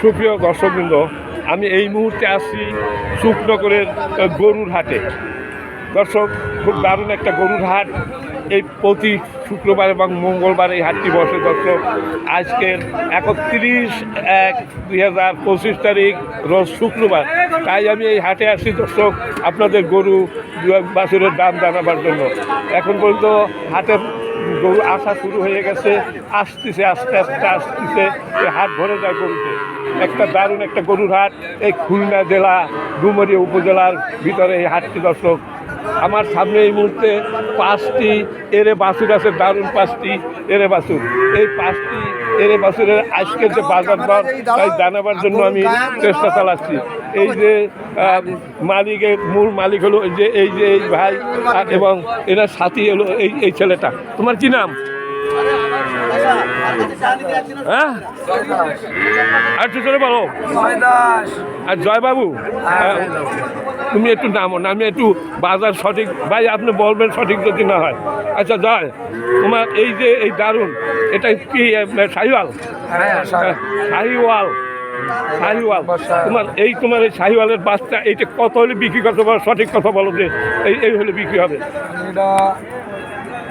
সুপ্রিয় দর্শকবৃন্দ, আমি এই মুহূর্তে আসছি শুকনগরের গরুর হাটে। দর্শক, খুব দারুণ একটা গরুর হাট। এই প্রতি শুক্রবার এবং মঙ্গলবার এই হাটটি বসে। দর্শক, আজকের একত্রিশ এক দুই হাজার পঁচিশ তারিখ, রোজ শুক্রবার। তাই আমি এই হাটে আসছি দর্শক, আপনাদের গরু, বাছুরের দাম জানাবার জন্য। এখন পর্যন্ত হাটের গরু আসা শুরু হয়ে গেছে, আসতেছে, আস্তে আস্তে আসতেছে হাট ভরে যায় গরুতে। একটা দারুণ একটা গরুর হাট, এই খুলনা জেলা, ডুমরিয়া উপজেলার ভিতরে এই হাটটি দর্শক আমার সামনে এই মুহূর্তে পাঁচটি এরে বাছুর আছে, দারুণ পাঁচটি এরে বাছুর। এই পাঁচটি এরে বাছুরের আজকের যে বাজার দর, তাই জানাবার জন্য আমি চেষ্টা চালাচ্ছি। এই যে মালিকের মূল মালিক হলো যে, এই যে, এই ভাই এবং এরা সাথী হলো এই এই ছেলেটা। তোমার কি নাম? হ্যাঁ? আর একটু জোরে বলো আর জয়বাবু তুমি একটু নামো নামে একটু বাজার সঠিক ভাই আপনি বলবেন সঠিক যদি না হয়। আচ্ছা জয় তোমার এই যে এই দারুণ এটা কি শাহিওয়াল? হ্যাঁ, শাহিওয়াল। শাহিওয়াল তোমার এই তোমার এই শাহিওয়ালের বাচ্চা এইটা কত হলে বিক্রি করতে পারো? সঠিক কথা বলো যে এই এই হলে বিক্রি হবে। এটা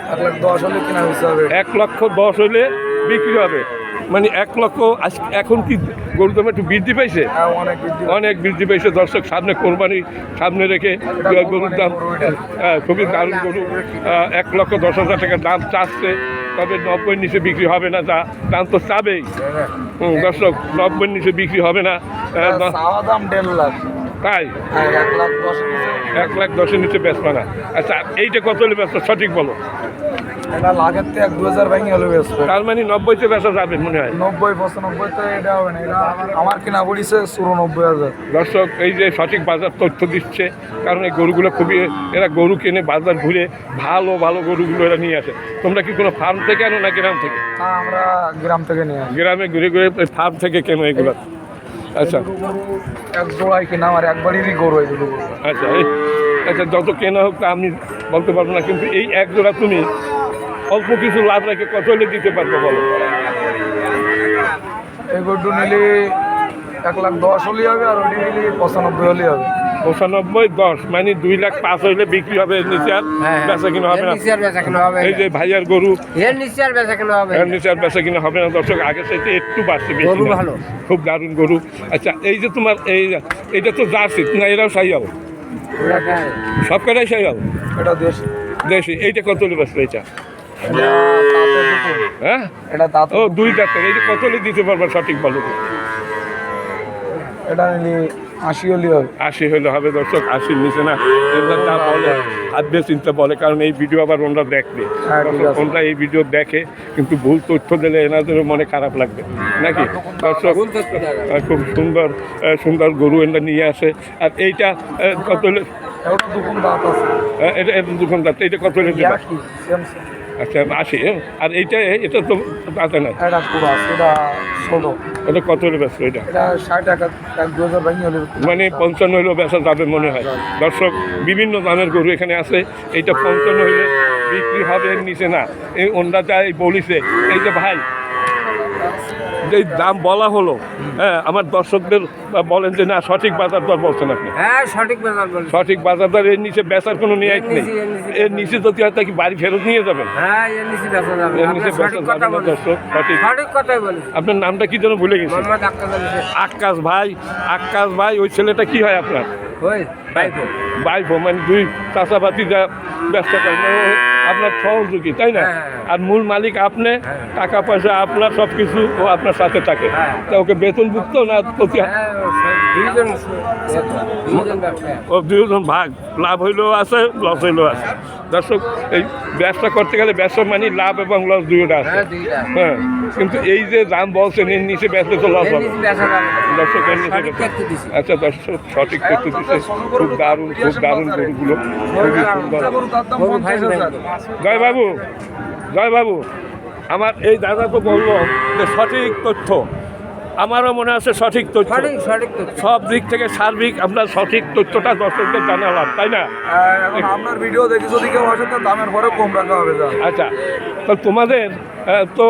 এক লাখ দশ হলে কেনা হবে? এক লক্ষ দশ হলে বিক্রি হবে। মানে এক লক্ষ আজ- এখন কি গরুর দাম একটু বৃদ্ধি পাইছে? হ্যাঁ অনেক বৃদ্ধি পেয়েছে দর্শক সামনে কোরবানি সামনে রেখে গরুর দাম হ্যাঁ, খুবই দারুণ গরু। এক লক্ষ দশ হাজার টাকা দাম চাচ্ছে। তবে নব্বই নিচে বিক্রি হবে না তা দাম তো চাবেই। হুম, দর্শক নব্বই নিচে বিক্রি হবে না। দাম দেড় লাখ। তাই এক লাখ দশ এক লাখ দশের নিচে বেচবে না আচ্ছা এইটা কত হলে ব্যস্ত সঠিক বলো। তার মানে নব্বইতে বেচা যাবে মনে হয়। নব্বই পঁচানব্বই তো এটা হবে না। এটা আমার কিনা পড়িছে চুরানব্বই হাজার। দর্শক এই যে সঠিক বাজার তথ্য দিচ্ছে কারণ এই গরুগুলো খুবই এরা গরু কিনে বাজার ঘুরে ভালো ভালো গরুগুলো এরা নিয়ে আসে। তোমরা কি কোনো ফার্ম থেকে আনো না গ্রাম থেকে? আমরা গ্রাম থেকে নিয়ে আসি। গ্রামে ঘুরে ঘুরে ফার্ম থেকে কেনো এগুলো? আচ্ছা। এক জোড়াই কেনা আমার একবারেরই গরু গরু। আচ্ছা এই আচ্ছা যত কেনা হোক তা আমি বলতে পারব না কিন্তু এই এক জোড়া তুমি অল্প কিছু লাভ রেখে কত হলে দিতে পারব বলো? এই গরুটা নিলে এক লাখ দশ হলেই হবে আর ওটি নিলে পঁচানব্বই হলেই হবে। পঁচানব্বই দশ। মানে দুই লাখ পাঁচ হইলে বিক্রি হবে এর নিচে আর বেচা কিনা হবে না? এই যে ভাইয়ার গরু এর নিচে আর বেচা কেনা হবে এর নিচে আর বেচা কিনা হবে না। দর্শক আগের সাথে একটু বাড়ছে বেশি গরু ভালো। খুব দারুণ গরু। আচ্ছা এই যে তোমার এই এইটা তো জার্সি না এরাও সাইয়াল? সব কটাই সাইয়াল? এটা দেশ। দেশি। এইটা কত বেচবে এটা? এটা। হ্যাঁ? এটা ও দুই ডাক্তার এইটা কত হলে দিতে পারবে সঠিক বলো তো। এটা নিলে আশি হলেই হবে। আশি হলে হবে দর্শক আশির নিচে না। এরা যা বলে ভাববে চিন্তা বলে কারণ এই ভিডিও আবার ওনারা দেখবে। হ্যাঁ, ওনারা এই ভিডিও দেখে কিন্তু ভুল তথ্য দিলে এনাদেরও মনে খারাপ লাগবে। নাকি? দর্শক খুব সুন্দর সুন্দর গরু এনে নিয়ে আসে। আর এইটা কত এটা দুগুণ দাঁত আছে। এটা এটা দোকানদার এটা কত হলে আচ্ছা আশি হ্যাঁ? আর এইটা এটা তো আছে না। এটা পুরো আছে এটা ষোলো। এটা কত হলে ব্যস্ত এটা? ষাট টাকা দু হাজার হলে মানে পঞ্চান্ন হলেও বেচা যাবে মনে হয়। দর্শক বিভিন্ন দামের গরু এখানে আছে। এইটা পঞ্চান্ন হলে বিক্রি হবে নিচে না। এই অন্যটা বলিছে এই যে ভাই যে দাম বলা হলো হ্যাঁ আমার দর্শকদের বলেন যে না সঠিক বাজার দর বলছেন আপনি। হ্যাঁ সঠিক বাজার সঠিক বাজার দর এর নিচে বেচার কোনো নিয়াজ নেই। এর নিচে। যদি হয় কি বাড়ি ফেরত নিয়ে যাবেন? হ্যাঁ এর নিচে বেচা যাবে। এর নিচে সঠিক কথা যাবে দর্শক সঠিক। সঠিক কথাই বলেছেন। আপনার নামটা কি যেন ভুলে গেছি। মোহাম্মদ আক্কাস। আকাশ ভাই আকাশ ভাই ওই ছেলেটা কি হয় আপনার? ওই মানে দুই চাষাবাতি যা ব্যবসা করেন মানে আপনার সহযোগী তাই না হ্যাঁ। আর মূল মালিক আপনি হ্যাঁ। টাকা পয়সা আপনার সব কিছু ও আপনার সাথে থাকে হ্যাঁ। তা ওকে বেতনভুক্ত না প্রতি হ্যাঁ ও দুজন ভাগ। লাভ হইলেও আছে লস হইলেও আছে। দর্শক এই ব্যবসা করতে গেলে ব্যবসা মানে লাভ এবং লস দুইটা আছে। হ্যাঁ হ্যাঁ কিন্তু এই যে দাম বলছেন এর নিচে বেচলে তো লস হবে। দর্শক এর নিচে। আচ্ছা দর্শক সঠিক তথ্য দিচ্ছে খুব দারুণ খুব দারুণ গরুগুলো। খুবই সুন্দর। জয় বাবু জয় বাবু। আমার এই দাদা তো বলল যে সঠিক তথ্য। আমারও মনে আছে সঠিক তথ্য। সঠিক সব দিক থেকে সার্বিক আমরা সঠিক তথ্যটা দর্শকদের জানালাম তাই না? আপনার ভিডিও দেখে যদি কেউ আসে তো দামের পরে কম রাখা হবে আচ্ছা তো তোমাদের তো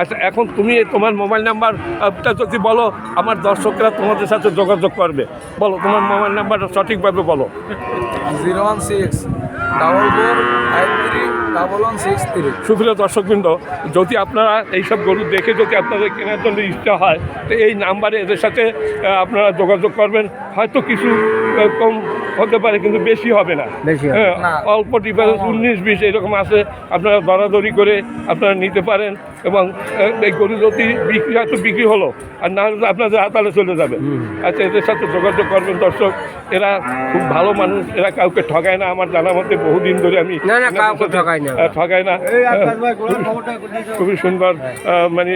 আচ্ছা এখন তুমি তোমার মোবাইল নাম্বারটা যদি বলো আমার দর্শকরা তোমাদের সাথে যোগাযোগ করবে। বলো তোমার মোবাইল নাম্বারটা সঠিকভাবে বলো। Zero one six double four five three সুপ্রিয় দর্শকবৃন্দ, যদি আপনারা এইসব গরু দেখে যদি আপনাদের কেনার জন্য ইচ্ছা হয়, তো এই নাম্বারে এদের সাথে আপনারা যোগাযোগ করবেন। হয়তো কিছু কম হতে পারে কিন্তু বেশি হবে না। বেশি হ্যাঁ, অল্প ডিফারেন্স উনিশ বিশ এরকম আছে। আপনারা দরাদরি করে আপনারা নিতে পারেন এবং এই গরু যদি বিক্রি হয়তো বিক্রি হলো। আর না হলে তো আপনাদের হাতালে চলে যাবে। আচ্ছা এদের সাথে যোগাযোগ করবেন দর্শক। এরা খুব ভালো মানুষ এরা কাউকে ঠগায় না। আমার জানা মতে বহুদিন ধরে আমি না, না, আহ, খুবই সুন্দর মানে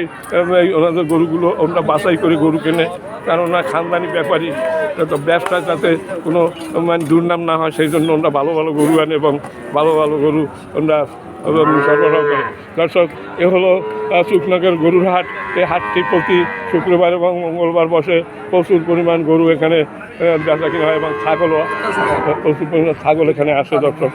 ওনাদের গরুগুলো ওনারা বাছাই করে গরু কেনে ওনারা খানদানি ব্যাপারী তো ব্যবসা যাতে কোনো মানে দুর্নাম না হয় সেই জন্য ওনারা ভালো ভালো গরু আনে এবং ভালো ভালো গরু ওনারা এবং সরবরাহ করে। দর্শক এ হলো শুকনগর গরুর হাট। এই হাটটি প্রতি শুক্রবার এবং মঙ্গলবার বসে প্রচুর পরিমাণ গরু এখানে বেচা কিনা হয় এবং ছাগলও প্রচুর পরিমাণ ছাগল এখানে আসে দর্শক।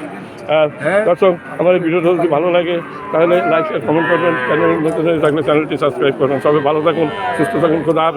আর হ্যাঁ। দর্শক আমার এই ভিডিওটা যদি ভালো লাগে তাহলে লাইক শেয়ার কমেন্ট করবেন। চ্যানেল থাকলে চ্যানেলটি সাবস্ক্রাইব করবেন। সবাই ভালো থাকুন সুস্থ থাকুন খোদা হাফেজ।